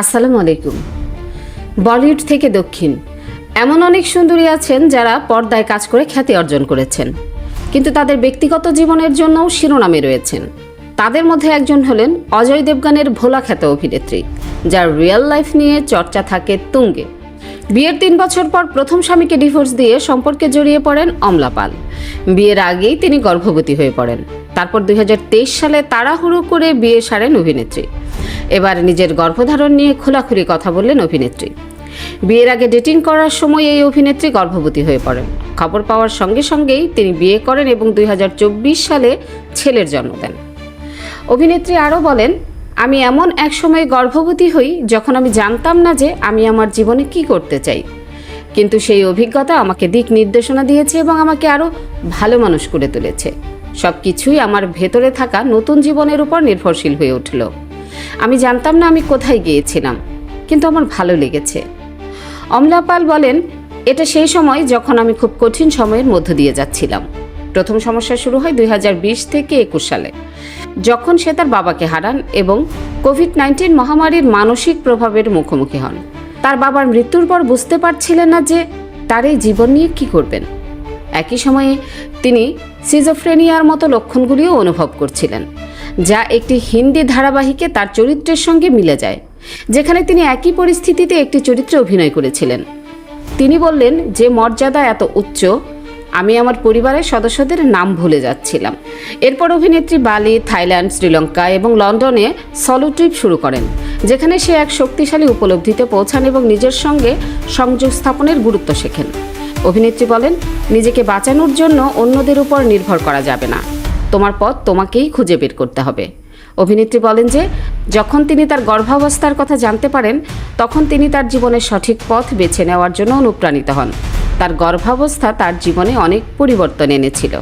আসসালামু আলাইকুম। বলিউড থেকে দক্ষিণ, এমন অনেক সুন্দরী আছেন যারা পর্দায় কাজ করে খ্যাতি অর্জন করেছেন, কিন্তু তাদের ব্যক্তিগত জীবনের জন্যও শিরোনামে রয়েছেন। তাদের মধ্যে একজন হলেন অজয় দেবগানের ভোলা খ্যাত অভিনেত্রী, যার রিয়েল লাইফ নিয়ে চর্চা থাকে তুঙ্গে। বিয়ের তিন বছর পর প্রথম স্বামীকে ডিভোর্স দিয়ে সম্পর্কে জড়িয়ে পড়েন অমলা পাল। বিয়ের আগেই তিনি গর্ভবতী হয়ে পড়েন। তারপর দুই হাজার তেইশ সালে তাড়াহুড়ো করে বিয়ে সারেন অভিনেত্রী। এবার নিজের গর্ভধারণ নিয়ে খোলাখুলি কথা বললেন অভিনেত্রী। বিয়ের আগে ডেটিং করার সময় এই অভিনেত্রী গর্ভবতী হয়ে পড়েন। খবর পাওয়ার সঙ্গে সঙ্গেই তিনি বিয়ে করেন এবং দুই হাজার চব্বিশ সালে ছেলের জন্ম দেন। অভিনেত্রী আরও বলেন, আমি এমন এক সময় গর্ভবতী হই যখন আমি জানতাম না যে আমি আমার জীবনে কি করতে চাই। কিন্তু সেই অভিজ্ঞতা আমাকে দিক নির্দেশনা দিয়েছে এবং আমাকে আরও ভালো মানুষ করে তুলেছে। সব কিছুই আমার ভেতরে থাকা নতুন জীবনের উপর নির্ভরশীল হয়ে উঠল। আমি জানতাম না আমি কোথায় গিয়েছিলাম, কিন্তু আমার ভালো লেগেছে। অমলা পাল বলেন, এটা সেই সময় যখন আমি খুব কঠিন সময়ের মধ্য দিয়ে যাচ্ছিলাম। প্রথম সমস্যা শুরু হয় দুই হাজার বিশ থেকে একুশ সালে। যখন সে তার বাবাকে হারান এবং কোভিড নাইন্টিন মহামারীর মানসিক প্রভাবের মুখোমুখি হন। তার বাবার মৃত্যুর পর বুঝতে পারছিলেন না যে তার এই জীবন নিয়ে কী করবেন। একই সময়ে তিনি সিজোফ্রেনিয়ার মতো লক্ষণগুলিও অনুভব করছিলেন। যা একটি হিন্দি ধারাবাহিকে তার চরিত্রের সঙ্গে মিলে যায়, যেখানে তিনি একই পরিস্থিতিতে একটি চরিত্রে অভিনয় করেছিলেন। তিনি বললেন, যে মর্যাদা এত উচ্চ, আমি আমার পরিবারের সদস্যদের নাম ভুলে যাচ্ছিলাম। এরপর অভিনেত্রী বালি, থাইল্যান্ড, শ্রীলঙ্কা এবং লন্ডনে সলো ট্রিপ শুরু করেন, যেখানে সে এক শক্তিশালী উপলব্ধিতে পৌঁছান এবং নিজের সঙ্গে সংযোগ স্থাপনের গুরুত্ব শেখেন। অভিনেত্রী বলেন, নিজেকে বাঁচানোর জন্য অন্যদের উপর নির্ভর করা যাবে না। তোমার পথ তোমাকেই খুঁজে বের করতে হবে। অভিনেত্রী বলেন যে, যখন তিনি তার গর্ভাবস্থার কথা জানতে পারেন, তখন তিনি তার জীবনের সঠিক পথ বেছে নেওয়ার জন্য অনুপ্রাণিত হন। তার গর্ভাবস্থা তার জীবনে অনেক পরিবর্তন এনেছিল।